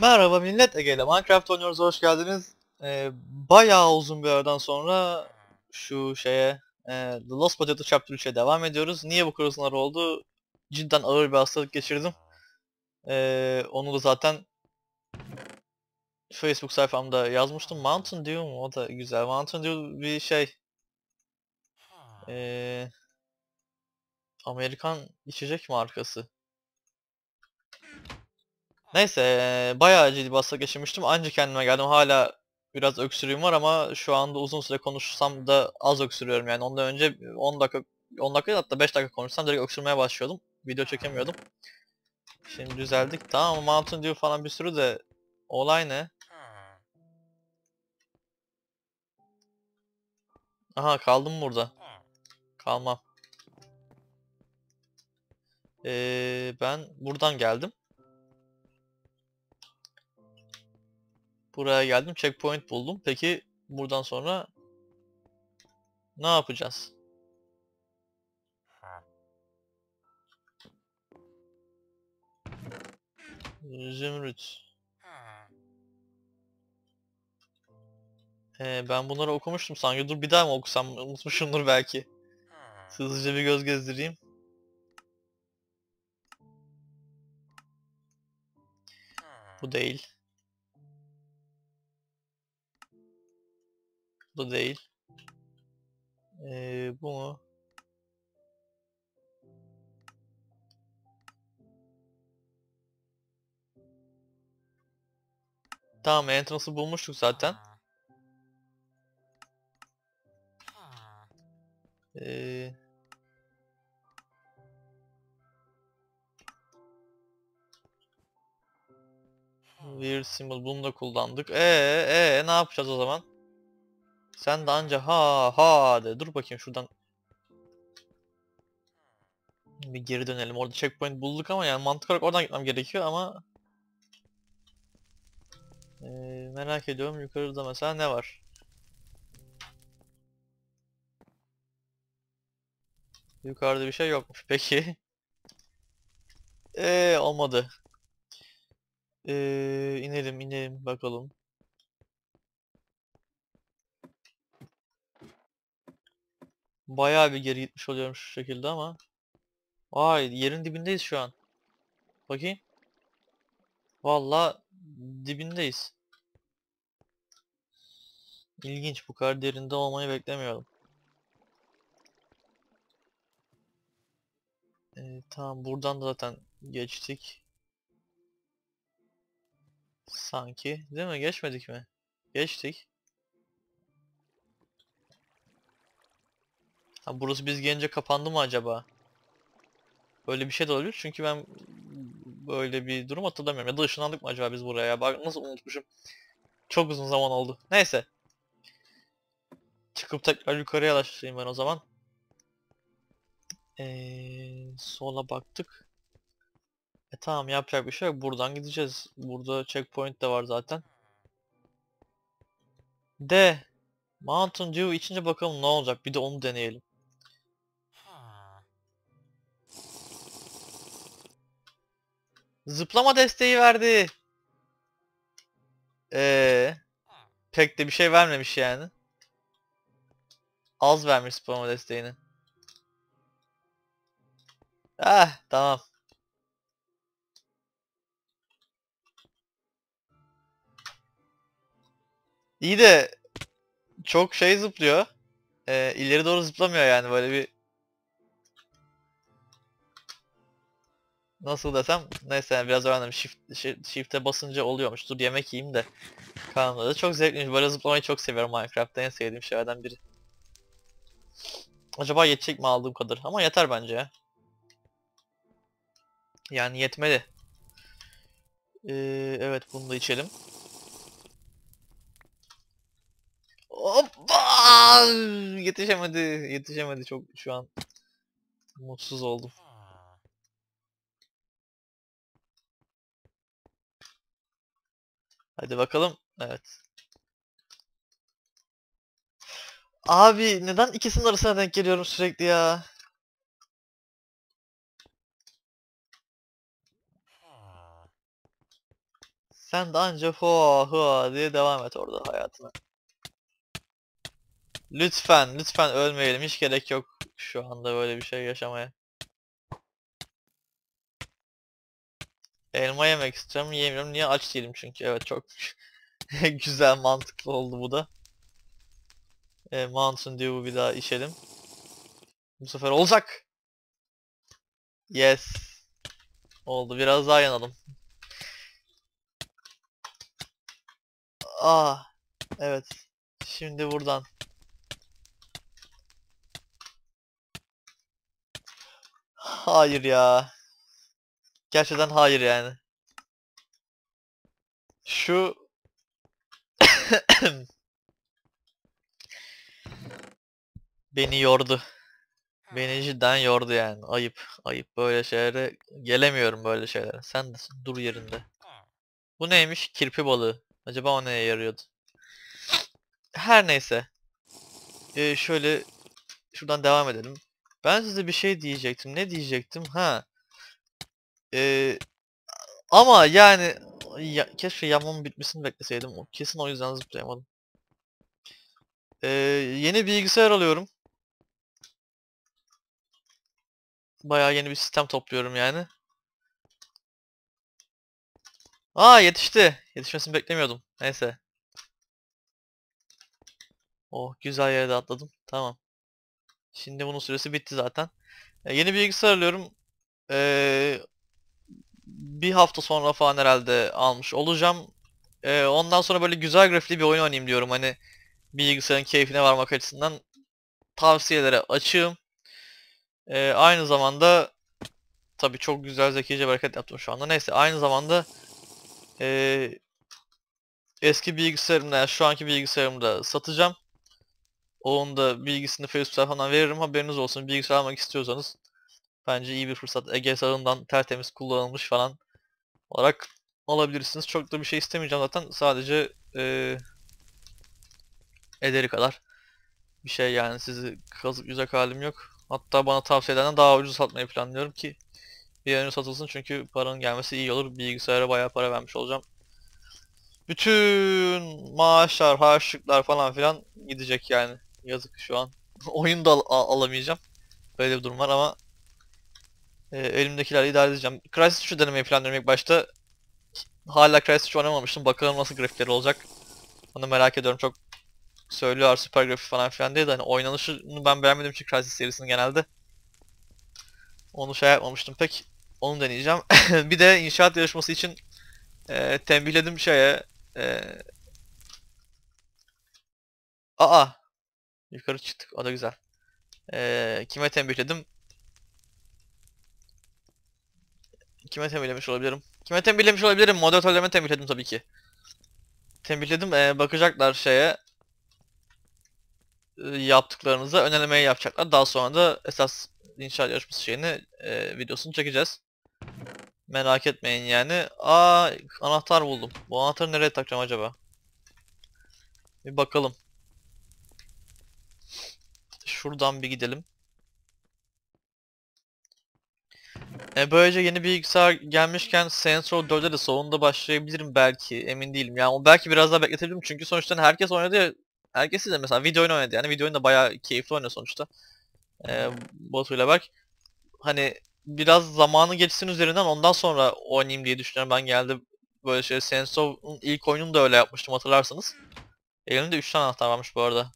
Merhaba millet, Ege ile Minecraft oynuyoruz, hoş geldiniz. Ee, bayağı uzun bir aradan sonra şu şeye, e, The Lost Potato Chapter 3'e devam ediyoruz. Niye bu kadar oldu? Cidden ağır bir hastalık geçirdim. Ee, onu da zaten Facebook sayfamda yazmıştım. Mountain Dew mu? O da güzel. Mountain Dew bir şey. Ee, Amerikan içecek markası. Neyse eee, bayağı ciddi bir hastalık geçirmiştim. Anca kendime geldim. Hala biraz öksürüğüm var ama şu anda uzun süre konuşsam da az öksürüyorum yani. Ondan önce 10 dakika 10 dakika hatta 5 dakika konuşsam direkt öksürmeye başlıyordum. Video çekemiyordum. Şimdi düzeldik. Tamam ama Mountain Dew falan bir sürü de olay ne? Aha kaldım burada. Kalmam. Ee, ben buradan geldim. Buraya geldim. Checkpoint buldum. Peki buradan sonra ne yapacağız? Zümrüt. Ee, ben bunları okumuştum sanki. Dur bir daha mı okusam? Unutmuşumdur belki. Hızlıca bir göz gezdireyim. Bu değil. Bu değil. Ee, bu mu? Tamam entrance'ı bulmuştuk zaten. Ee, Weird symbol bunu da kullandık. Ee, ee ne yapacağız o zaman? Sen de anca ha ha de. Dur bakayım şuradan. Bir geri dönelim. Orada checkpoint bulduk ama yani mantık olarak oradan gitmem gerekiyor ama ee, merak ediyorum yukarıda mesela ne var? Yukarıda bir şey yokmuş. Peki. Eee olmadı. Eee inelim inelim bakalım. Bayağı bir geri gitmiş oluyorum şu şekilde ama. Vay yerin dibindeyiz şu an. Bakayım. Valla dibindeyiz. İlginç bu kadar derinde olmayı beklemiyordum. Ee, tamam buradan da zaten geçtik. Sanki değil mi? Geçmedik mi? Geçtik. Ha, burası biz gelince kapandı mı acaba? Böyle bir şey de olabilir çünkü ben böyle bir durum hatırlamıyorum. Ya da ışınlandık mı acaba biz buraya ya? Bak nasıl unutmuşum. Çok uzun zaman oldu. Neyse. Çıkıp tekrar yukarıya başlayayım ben o zaman. Ee, sola baktık. E tamam yapacak bir şey yok. Buradan gideceğiz. Burada checkpoint de var zaten. De Mountain Dew içince bakalım ne olacak. Bir de onu deneyelim. Zıplama desteği verdi. Ee, pek de bir şey vermemiş yani. Az vermiş zıplama desteğini. Ah tamam. İyi de çok şey zıplıyor. Ee, ileri doğru zıplamıyor yani böyle bir nasıl desem neyse yani biraz öğrendim. Shift shi- shift'e basınca oluyormuş. Dur yemek yiyeyim de. Kanalda çok zevkliymiş. Böyle zıplamayı çok seviyorum Minecraft'ta. En sevdiğim şeylerden biri. Acaba yetecek mi aldığım kadar? Ama yeter bence ya. Yani yetmeli Ee, evet bunu da içelim. Hoppa! Yetişemedi. Yetişemedi. Çok şu an. Mutsuz oldum. Hadi bakalım. Evet. Abi neden ikisinin arasına denk geliyorum sürekli ya? Sen de anca hua hua diye devam et orada hayatına. Lütfen, lütfen ölmeyelim. Hiç gerek yok şu anda böyle bir şey yaşamaya. Elma yemek istiyorum, yiyemiyorum. Niye aç değilim çünkü. Evet çok güzel, mantıklı oldu bu da. E, Mountain Dew'u bir daha içelim. Bu sefer olacak. Yes. Oldu. Biraz daha yanalım. Ah. Evet. Şimdi buradan. Hayır ya. Gerçekten hayır yani. Şu beni yordu. Beni cidden yordu yani. Ayıp. Ayıp. Böyle şeylere gelemiyorum böyle şeylere. Sen de dur yerinde. Bu neymiş? Kirpi balığı. Acaba o neye yarıyordu? Her neyse. Ee, şöyle şuradan devam edelim. Ben size bir şey diyecektim. Ne diyecektim? Ha. Ee, ama yani ya, keşke yanmamın bitmesini bekleseydim. Kesin o yüzden zıplayamadım. Ee, yeni bilgisayar alıyorum. Bayağı yeni bir sistem topluyorum yani. Aa yetişti. Yetişmesini beklemiyordum. Neyse. Oh güzel yere de atladım. Tamam. Şimdi bunun süresi bitti zaten. Ee, yeni bilgisayar alıyorum. Ee, bir hafta sonra falan herhalde almış olacağım. Ee, ondan sonra böyle güzel grafikli bir oyun oynayayım diyorum. Hani bilgisayarın keyfine varmak açısından tavsiyelere açığım. Ee, aynı zamanda tabii çok güzel zekice bir hareket yaptım şu anda. Neyse aynı zamanda ee, eski bilgisayarımda yani şu anki bilgisayarımda satacağım. Onun da bilgisini Facebook'a falan veririm. Haberiniz olsun. Bilgisayar almak istiyorsanız bence iyi bir fırsat. Ege sağından tertemiz kullanılmış falan olarak alabilirsiniz. Çok da bir şey istemeyeceğim zaten. Sadece ee, ederi kadar bir şey yani sizi kazık yüzek halim yok. Hatta bana tavsiye edenden daha ucuz satmayı planlıyorum ki bir an önce satılsın çünkü paranın gelmesi iyi olur. Bilgisayara bayağı para vermiş olacağım. Bütün maaşlar, harçlıklar falan filan gidecek yani. Yazık şu an. Oyunu da al- alamayacağım. Böyle bir durum var ama e, elimdekilerle idare edeceğim. Crysis 3'ü denemeyi planlıyorum ilk başta. Hala Crysis 3 oynamamıştım. Bakalım nasıl grafikleri olacak. Onu merak ediyorum. Çok söylüyorlar süper grafik falan filan diye de hani oynanışını ben beğenmediğim için Crysis serisini genelde. Onu şey yapmamıştım pek. Onu deneyeceğim. bir de inşaat yarışması için e, tembihledim şeye. E, aa! Yukarı çıktık. O da güzel. E, kime tembihledim? Kime tembihlemiş olabilirim? Kime tembihlemiş olabilirim? Moderatörlerime tembihledim tabii ki. Tembihledim. E, bakacaklar şeye. e, yaptıklarınıza önelemeyi yapacaklar. Daha sonra da esas inşaat yarışması şeyini e, videosunu çekeceğiz. Merak etmeyin yani. Aa anahtar buldum. Bu anahtarı nereye takacağım acaba? Bir bakalım. Şuradan bir gidelim. E, böylece yeni bilgisayar gelmişken Saints Row 4'e de sonunda başlayabilirim belki. Emin değilim. Yani belki biraz daha bekletebilirim çünkü sonuçta hani herkes oynadı ya. Herkes de mesela video oyunu oynadı yani. Video oyunu da bayağı keyifli oynuyor sonuçta. E, Batu ile Berk. Hani biraz zamanı geçsin üzerinden ondan sonra oynayayım diye düşünüyorum. Ben geldi böyle şey Saints ilk oyununu da öyle yapmıştım hatırlarsanız. Elimde 3 tane anahtar varmış bu arada.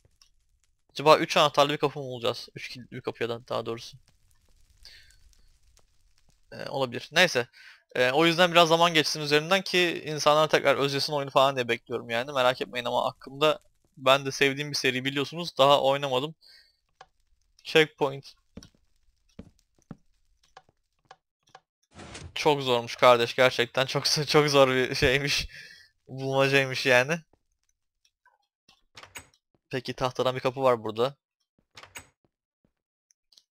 Acaba 3 anahtarlı bir kapı mı bulacağız? 3 kilitli bir kapı ya da daha doğrusu. Olabilir. Neyse. Ee, o yüzden biraz zaman geçsin üzerinden ki insanlar tekrar özlesin oyunu falan diye bekliyorum yani. Merak etmeyin ama aklımda ben de sevdiğim bir seri biliyorsunuz. Daha oynamadım. Checkpoint. Çok zormuş kardeş gerçekten çok çok zor bir şeymiş. Bulmacaymış yani. Peki tahtadan bir kapı var burada.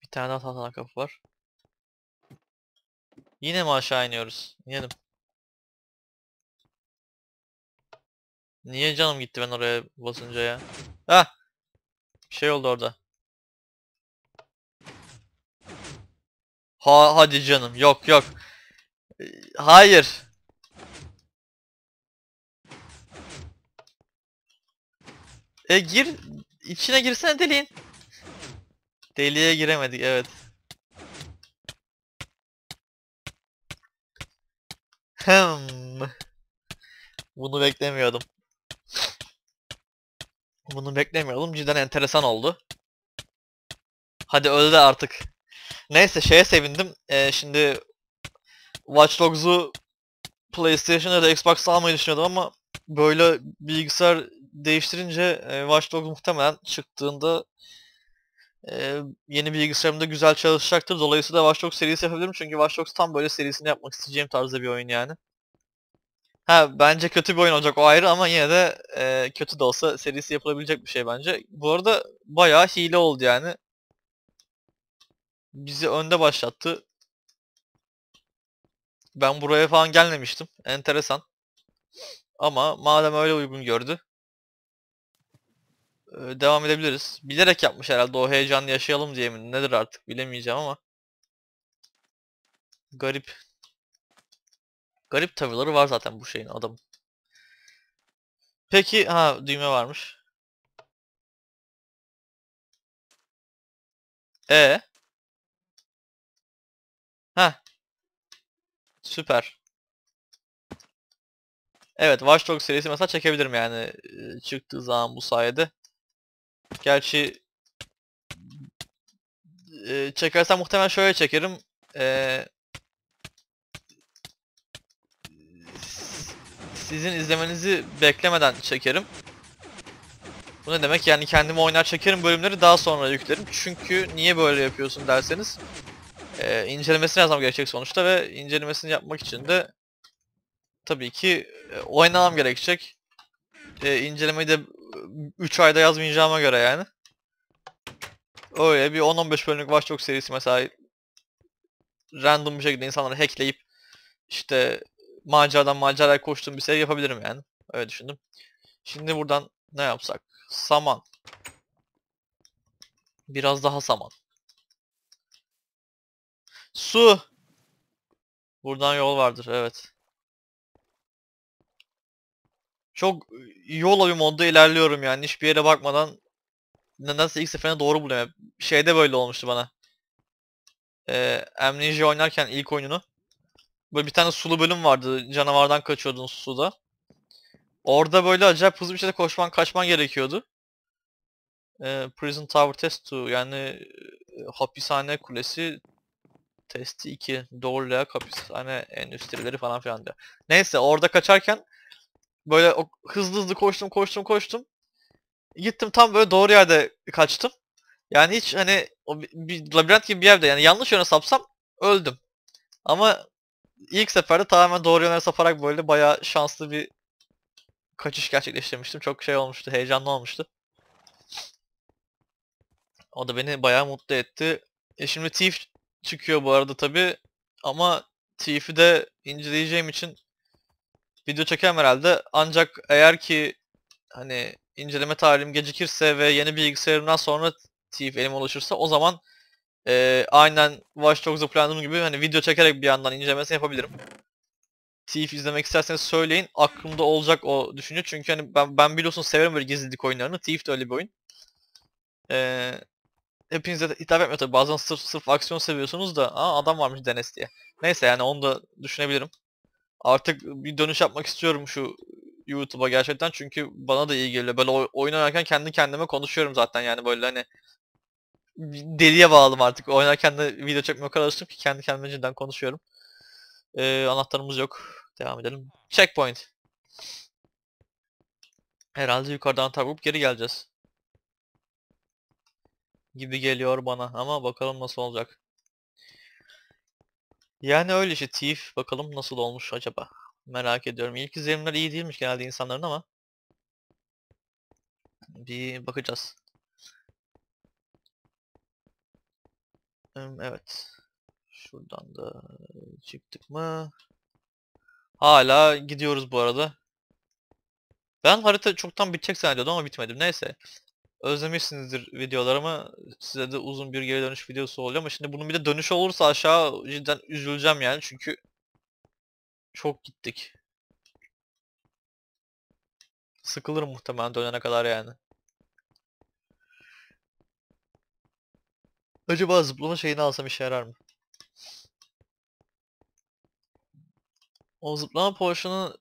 Bir tane daha tahtadan kapı var. Yine mi aşağı iniyoruz? İnelim. Niye canım gitti ben oraya basınca ya? Ah! Bir şey oldu orada. Ha hadi canım. Yok yok. Hayır. E gir. içine girsene deliğin. Deliğe giremedik evet. Hmm. Bunu beklemiyordum. Bunu beklemiyordum. Cidden enteresan oldu. Hadi öldü artık. Neyse şeye sevindim. Ee, şimdi Watch Dogs'u PlayStation ya da Xbox'a almayı düşünüyordum ama böyle bilgisayar değiştirince e, Watch Dogs muhtemelen çıktığında e, yeni bilgisayarımda güzel çalışacaktır. Dolayısıyla Watch Dogs serisi yapabilirim çünkü Watch Dogs tam böyle serisini yapmak isteyeceğim tarzda bir oyun yani. Ha bence kötü bir oyun olacak o ayrı ama yine de e, kötü de olsa serisi yapılabilecek bir şey bence. Bu arada bayağı hile oldu yani. Bizi önde başlattı. Ben buraya falan gelmemiştim. Enteresan. Ama madem öyle uygun gördü. E, Devam edebiliriz. Bilerek yapmış herhalde o heyecanı yaşayalım diye mi? Nedir artık bilemeyeceğim ama. Garip. Garip tavırları var zaten bu şeyin adam. Peki ha düğme varmış. E. Ha. Süper. Evet Watch Dogs serisi mesela çekebilirim yani e, çıktığı zaman bu sayede. Gerçi e, çekersem muhtemelen şöyle çekerim. E, sizin izlemenizi beklemeden çekerim. Bu ne demek? Yani kendimi oynar çekerim bölümleri daha sonra yüklerim. Çünkü niye böyle yapıyorsun derseniz e, incelemesini yazmam gerekecek sonuçta ve incelemesini yapmak için de tabii ki e, oynamam gerekecek. E, incelemeyi de 3 ayda yazmayacağıma göre yani. Öyle bir 10-15 bölümlük Watch serisi mesela random bir şekilde insanları hackleyip işte maceradan maceraya koştuğum bir seri yapabilirim yani. Öyle düşündüm. Şimdi buradan ne yapsak? Saman. Biraz daha saman. Su. Buradan yol vardır evet. Çok yola bir modda ilerliyorum yani hiçbir yere bakmadan nasıl ilk seferinde doğru buluyorum. Şeyde böyle olmuştu bana. Ee, Amnesia oynarken ilk oyununu. Böyle bir tane sulu bölüm vardı. Canavardan kaçıyordun suda. Orada böyle acayip hızlı bir şekilde koşman kaçman gerekiyordu. Ee, Prison Tower Test 2 yani e, hapishane kulesi testi 2 doğrulayak hapishane endüstrileri falan filan diyor. Neyse orada kaçarken böyle o, hızlı hızlı koştum koştum koştum. Gittim tam böyle doğru yerde kaçtım. Yani hiç hani o bir, bir labirent gibi bir yerde yani yanlış yöne sapsam öldüm. Ama ilk seferde tamamen doğru yöne saparak böyle bayağı şanslı bir kaçış gerçekleştirmiştim. Çok şey olmuştu, heyecanlı olmuştu. O da beni bayağı mutlu etti. E şimdi Thief çıkıyor bu arada tabi ama Thief'i de inceleyeceğim için video çekemem herhalde. Ancak eğer ki hani inceleme tarihim gecikirse ve yeni bilgisayarımdan sonra Thief elime ulaşırsa o zaman e, aynen Watch Dogs'da planladığım gibi hani video çekerek bir yandan incelemesini yapabilirim. Thief izlemek isterseniz söyleyin. Aklımda olacak o düşünce. Çünkü hani ben, ben biliyorsun severim böyle gizlilik oyunlarını. Thief de öyle bir oyun. Ee, hepinize de hitap etmiyor tabi. Bazen sırf, sırf aksiyon seviyorsunuz da Aa, adam varmış Denes diye. Neyse yani onu da düşünebilirim. Artık bir dönüş yapmak istiyorum şu YouTube'a gerçekten çünkü bana da iyi geliyor. Böyle oyun oynarken kendi kendime konuşuyorum zaten yani böyle hani deliye bağladım artık. Oynarken de video çekmeye kadar alıştım ki kendi kendime cidden konuşuyorum. Ee, anahtarımız yok. Devam edelim. Checkpoint. Herhalde yukarıdan anahtar bulup geri geleceğiz. Gibi geliyor bana ama bakalım nasıl olacak. Yani öyle işte Thief bakalım nasıl olmuş acaba. Merak ediyorum. İlk izlenimler iyi değilmiş genelde insanların ama. Bir bakacağız. Evet. Şuradan da çıktık mı? Hala gidiyoruz bu arada. Ben harita çoktan bitecek zannediyordum ama bitmedim. Neyse özlemişsinizdir videolarımı. Size de uzun bir geri dönüş videosu oluyor ama şimdi bunun bir de dönüş olursa aşağı cidden üzüleceğim yani çünkü çok gittik. Sıkılırım muhtemelen dönene kadar yani. Acaba zıplama şeyini alsam işe yarar mı? O zıplama portion'ı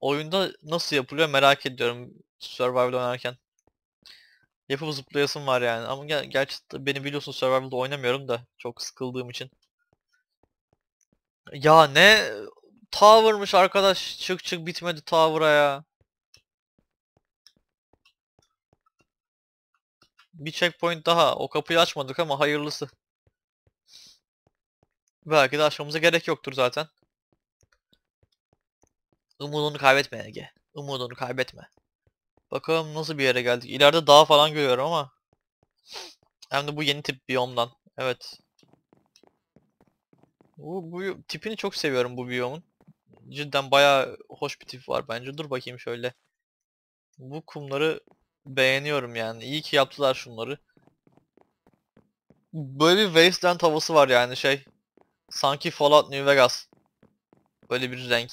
oyunda nasıl yapılıyor merak ediyorum Survival oynarken. Yapıp zıplayasım var yani ama ger gerçi beni biliyorsun Survival'da oynamıyorum da çok sıkıldığım için. Ya ne tower'mış arkadaş çık çık bitmedi tower'a ya. Bir checkpoint daha. O kapıyı açmadık ama hayırlısı. Belki de açmamıza gerek yoktur zaten. Umudunu kaybetme Ege. Umudunu kaybetme. Bakalım nasıl bir yere geldik. İleride dağ falan görüyorum ama. Hem de bu yeni tip biyomdan. Evet. Bu, bu tipini çok seviyorum bu biyomun. Cidden bayağı hoş bir tip var bence. Dur bakayım şöyle. Bu kumları beğeniyorum yani. İyi ki yaptılar şunları. Böyle bir wasteland havası var yani şey. Sanki Fallout New Vegas. Böyle bir renk.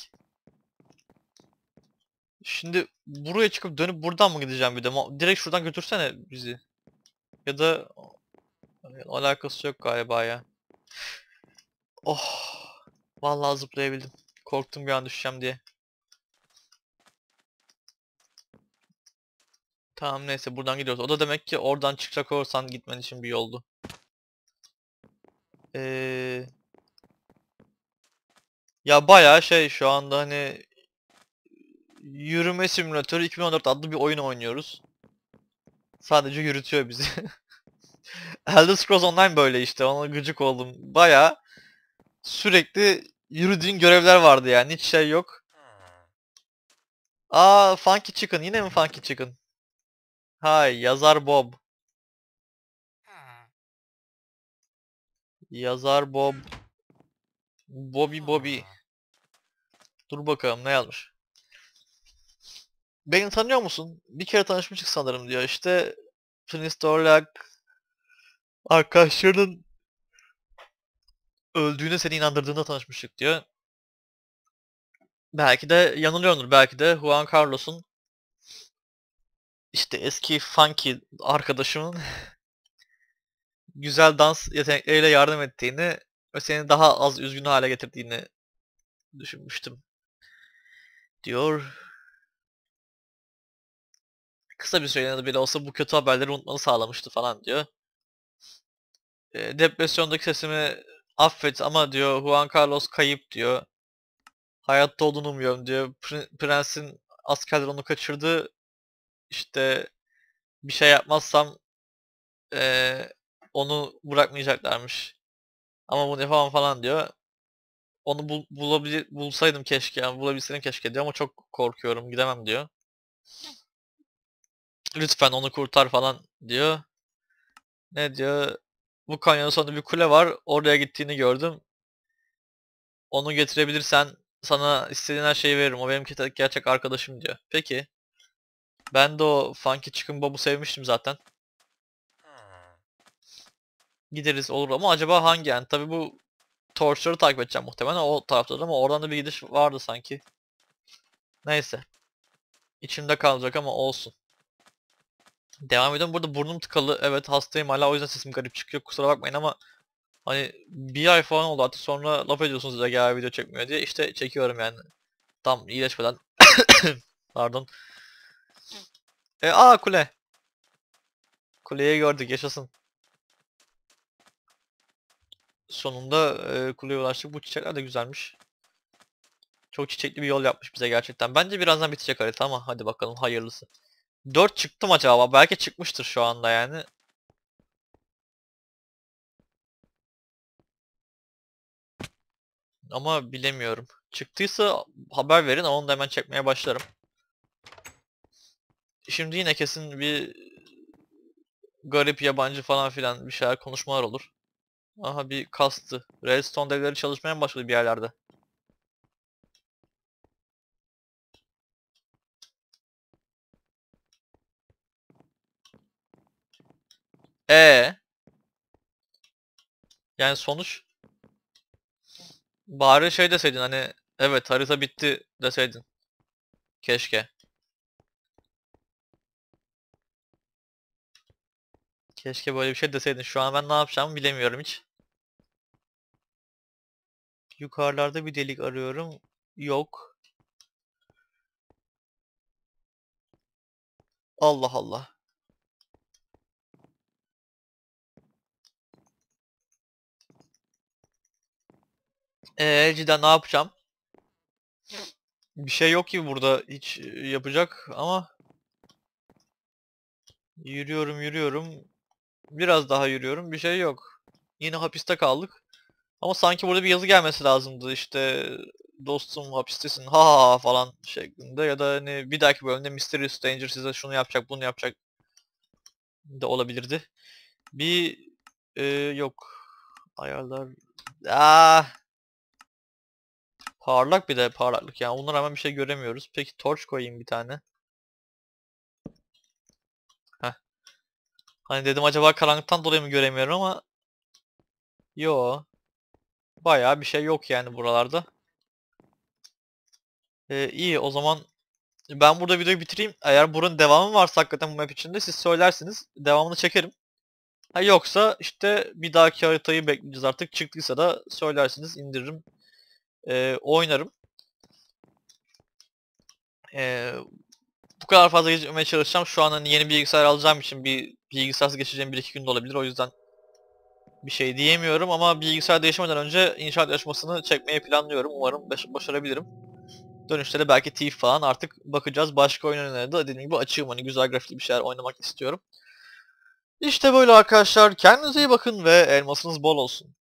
Şimdi buraya çıkıp dönüp buradan mı gideceğim bir de? Direkt şuradan götürsene bizi. Ya da alakası yok galiba ya. Oh. Vallahi zıplayabildim. Korktum bir an düşeceğim diye. Tamam neyse buradan gidiyoruz. O da demek ki oradan çıkacak olursan gitmen için bir yoldu. Ee... Ya bayağı şey şu anda hani Yürüme Simülatörü 2014 adlı bir oyun oynuyoruz. Sadece yürütüyor bizi. Elder Scrolls Online böyle işte. Ona gıcık oldum. Baya sürekli yürüdüğün görevler vardı yani. Hiç şey yok. Aa Funky Chicken. Yine mi Funky Chicken? Hay yazar Bob. Yazar Bob. Bobby Bobby. Dur bakalım ne yazmış. Beni tanıyor musun? Bir kere tanışmıştık sanırım diyor. İşte Prince Dorlak arkadaşlarının öldüğüne seni inandırdığında tanışmıştık diyor. Belki de yanılıyordur. Belki de Juan Carlos'un işte eski funky arkadaşımın güzel dans yetenekleriyle yardım ettiğini ve seni daha az üzgün hale getirdiğini düşünmüştüm. Diyor. Kısa bir süreliğine bile olsa bu kötü haberleri unutmanı sağlamıştı falan diyor. E, depresyondaki sesimi affet ama diyor Juan Carlos kayıp diyor. Hayatta olduğunu umuyorum diyor. Pr- Prensin askerler onu kaçırdı. İşte bir şey yapmazsam e, onu bırakmayacaklarmış. Ama bunu yapamam falan diyor. Onu bul bulabilir bulsaydım keşke yani bulabilseydim keşke diyor ama çok korkuyorum gidemem diyor. Lütfen onu kurtar falan diyor. Ne diyor? Bu kanyonun sonunda bir kule var. Oraya gittiğini gördüm. Onu getirebilirsen sana istediğin her şeyi veririm. O benim gerçek arkadaşım diyor. Peki. Ben de o Funky Chicken Bob'u sevmiştim zaten. Gideriz olur ama acaba hangi yani? Tabi bu Torture'ı takip edeceğim muhtemelen o tarafta ama oradan da bir gidiş vardı sanki. Neyse. İçimde kalacak ama olsun. Devam ediyorum. Burada burnum tıkalı. Evet hastayım hala o yüzden sesim garip çıkıyor. Kusura bakmayın ama hani bir ay falan oldu artık sonra laf ediyorsunuz Ege abi video çekmiyor diye. İşte çekiyorum yani. Tam iyileşmeden. Pardon. E, aa kule. Kuleyi gördük yaşasın. Sonunda e, kuleye ulaştık. Bu çiçekler de güzelmiş. Çok çiçekli bir yol yapmış bize gerçekten. Bence birazdan bitecek harita ama hadi bakalım hayırlısı. 4 çıktı mı acaba? Belki çıkmıştır şu anda yani. Ama bilemiyorum. Çıktıysa haber verin onu da hemen çekmeye başlarım. Şimdi yine kesin bir garip yabancı falan filan bir şeyler konuşmalar olur. Aha bir kastı. Redstone devleri çalışmaya başladı bir yerlerde? Ee. Yani sonuç bari şey deseydin hani evet harita bitti deseydin. Keşke. Keşke böyle bir şey deseydin. Şu an ben ne yapacağımı bilemiyorum hiç. Yukarılarda bir delik arıyorum. Yok. Allah Allah. Eee cidden ne yapacağım? Bir şey yok ki burada hiç yapacak ama yürüyorum yürüyorum. Biraz daha yürüyorum. Bir şey yok. Yine hapiste kaldık. Ama sanki burada bir yazı gelmesi lazımdı işte dostum hapistesin ha falan şeklinde ya da hani bir dahaki bölümde Mysterious Danger size şunu yapacak bunu yapacak da olabilirdi. Bir e, yok ayarlar ah parlak bir de parlaklık yani ona rağmen bir şey göremiyoruz. Peki torch koyayım bir tane. Heh. Hani dedim acaba karanlıktan dolayı mı göremiyorum ama yo bayağı bir şey yok yani buralarda. Ee, iyi o zaman ben burada videoyu bitireyim. Eğer buranın devamı varsa hakikaten bu map içinde siz söylersiniz. Devamını çekerim. Ha yoksa işte bir dahaki haritayı bekleyeceğiz artık. Çıktıysa da söylersiniz indiririm. Ee, oynarım. Ee, bu kadar fazla geçmeye çalışacağım. Şu an hani yeni bilgisayar alacağım için bir bilgisarsız geçeceğim 1-2 günde olabilir. O yüzden bir şey diyemiyorum ama bilgisayar değişmeden önce inşaat yarışmasını çekmeyi planlıyorum. Umarım baş başarabilirim. Dönüşte de belki Thief falan artık bakacağız. Başka oyun önerileri de dediğim gibi açığım hani güzel grafikli bir şeyler oynamak istiyorum. İşte böyle arkadaşlar. Kendinize iyi bakın ve elmasınız bol olsun.